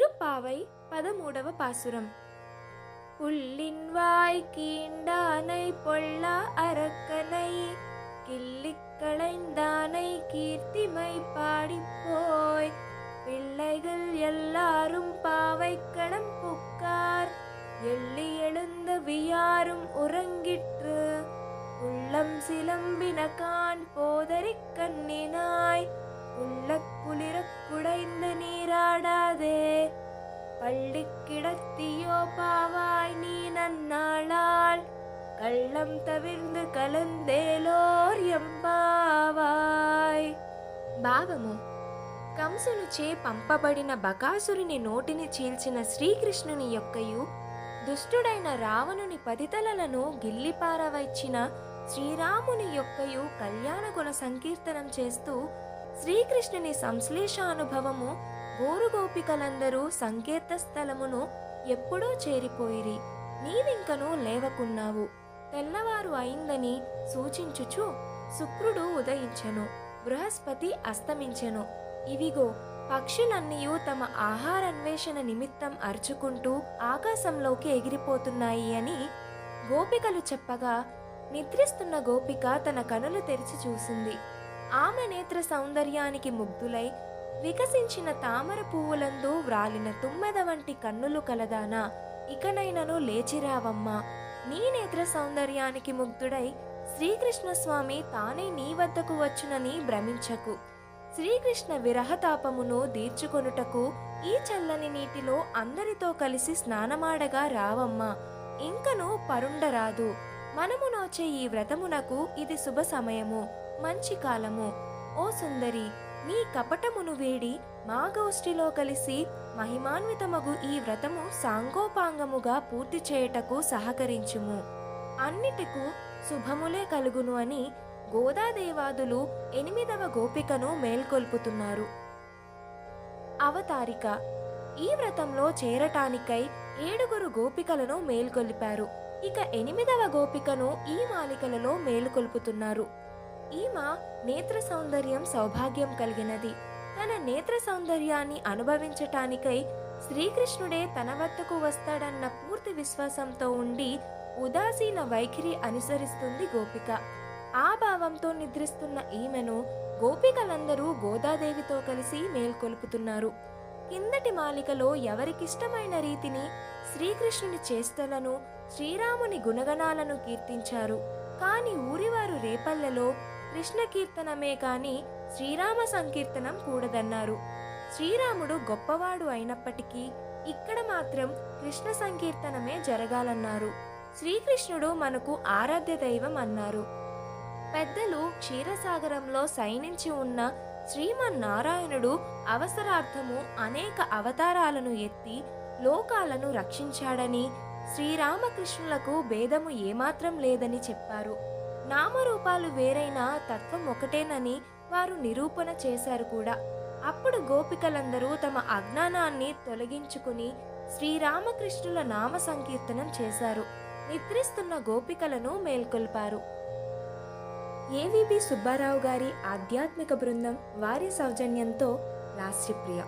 திருப்பாவை பதமூடவ பாசுரம். புல்லின் வாய் கீண்டானை பொல்லா அரக்கனை கிள்ளி களைந்தானை கீர்த்திமை பாடிப்போய். பிள்ளைகள் எல்லாரும் பாவை களம் புக்கார் எள்ளி எழுந்த வியாரும் உறங்கிற்று. உள்ளம் சிலம்பின கான் போதறி கண்ணினாய் உள்ள குளிர குடைந்து நீராடாதே. பள்ளி கிடத்தியோ பாவாய் நீ நன்னாளால் கள்ளம் தவிர்ந்து కలందేలోర్ ఎంబావాయ్ భావము కంసునుచే పంపబడిన బకాసురుని నోటిని చీల్చిన శ్రీకృష్ణుని యొక్కయు దుష్టుడైన రావణుని పదితలలను గిల్లిపారవచ్చిన శ్రీరాముని యొక్కయు కళ్యాణ గుణ సంకీర్తనం చేస్తూ శ్రీకృష్ణుని సంశ్లేషానుభవము గోరుగోపికలందరూ సంకేత స్థలమును ఎప్పుడో చేరిపోయిరి. నీవింకను లేవకున్నావు. తెల్లవారు అయిందని సూచించుచు శుక్రుడు ఉదయించెను. బృహస్పతి అస్తమించెను. ఇవిగో పక్షులన్నీయు తమ ఆహారన్వేషణ నిమిత్తం అరుచుకుంటూ ఆకాశంలోకి ఎగిరిపోతున్నాయి అని గోపికలు చెప్పగా నిద్రిస్తున్న గోపిక తన కనులు తెరిచి చూసింది. ఆమె నేత్ర సౌందర్యానికి ముగ్ధులై వికసించిన తామర పువ్వులందు వ్రాలిన తుమ్మెద వంటి కన్నులు కలదానా? ఇకనైనను లేచిరావమ్మా. నీ నేత్ర సౌందర్యానికి ముగ్ధుడై శ్రీకృష్ణ స్వామి తానే నీ వద్దకు వచ్చునని భ్రమించకు. శ్రీకృష్ణ విరహతాపమును దీర్చుకొనుటకు ఈ చల్లని నీటిలో అందరితో కలిసి స్నానమాడగా రావమ్మా. ఇంకను పరుండరాదు. మనము నోచే ఈ వ్రతమునకు ఇది శుభ సమయము మంచి కాలము. ఓ సుందరి నీ కపటమును వేడి మా గోష్ఠిలో కలిసి మహిమాన్వితమగు ఈ వ్రతము సాంగోపాంగముగా పూర్తి చేయుటకు సహకరించుము. అన్నిటికు శుభములే కలుగును అని గోదాదేవాదులు ఎనిమిదవ గోపికను మేల్కొల్పుతున్నారు. అవతారిక. ఈ వ్రతంలో చేరటానికై ఏడుగురు గోపికలను మేల్కొల్పారు. ఇక ఎనిమిదవ గోపికను ఈ మాలికలలో మేలుకొల్పుతున్నారు. ఈమె నేత్ర సౌందర్యం సౌభాగ్యం కలిగినది. తన నేత్ర సౌందర్యాన్ని అనుభవించటానికై శ్రీకృష్ణుడే తన వద్దకు వస్తాడన్న పూర్తి విశ్వాసంతో ఉండి ఉదాసీన వైఖరి అనుసరిస్తుంది గోపిక. ఆ భావంతో నిద్రిస్తున్న ఈమెను గోపికలందరూ గోదాదేవితో కలిసి మేల్కొల్పుతున్నారు. కిందటి మాలికలో ఎవరికిష్టమైన రీతిని శ్రీకృష్ణుని చేష్టలను శ్రీరాముని గుణగణాలను కీర్తించారు. కాని ఊరివారు రేపల్లెలో కృష్ణ కీర్తనమే కాని శ్రీరామ సంకీర్తనం కూడదన్నారు. శ్రీరాముడు గొప్పవాడు అయినప్పటికీ ఇక్కడ మాత్రం కృష్ణ సంకీర్తనమే జరగాలన్నారు. శ్రీకృష్ణుడు మనకు ఆరాధ్య దైవం అన్నారు. పెద్దలు క్షీరసాగరంలో శయనించి ఉన్న శ్రీమన్నారాయణుడు అవసరార్థము అనేక అవతారాలను ఎత్తి లోకాలను రక్షించాడని శ్రీరామకృష్ణులకు భేదము ఏమాత్రం లేదని చెప్పారు. నామరూపాలు వేరైనా తత్వం ఒకటేనని వారు నిరూపణ చేశారు కూడా. అప్పుడు గోపికలందరూ తమ అజ్ఞానాన్ని తొలగించుకుని శ్రీరామకృష్ణుల నామ సంకీర్తనం చేశారు. నిద్రిస్తున్న గోపికలను మేల్కొల్పారు. ఏవిబి సుబ్బారావు గారి ఆధ్యాత్మిక బృందం వారి సౌజన్యంతో లాస్యప్రియ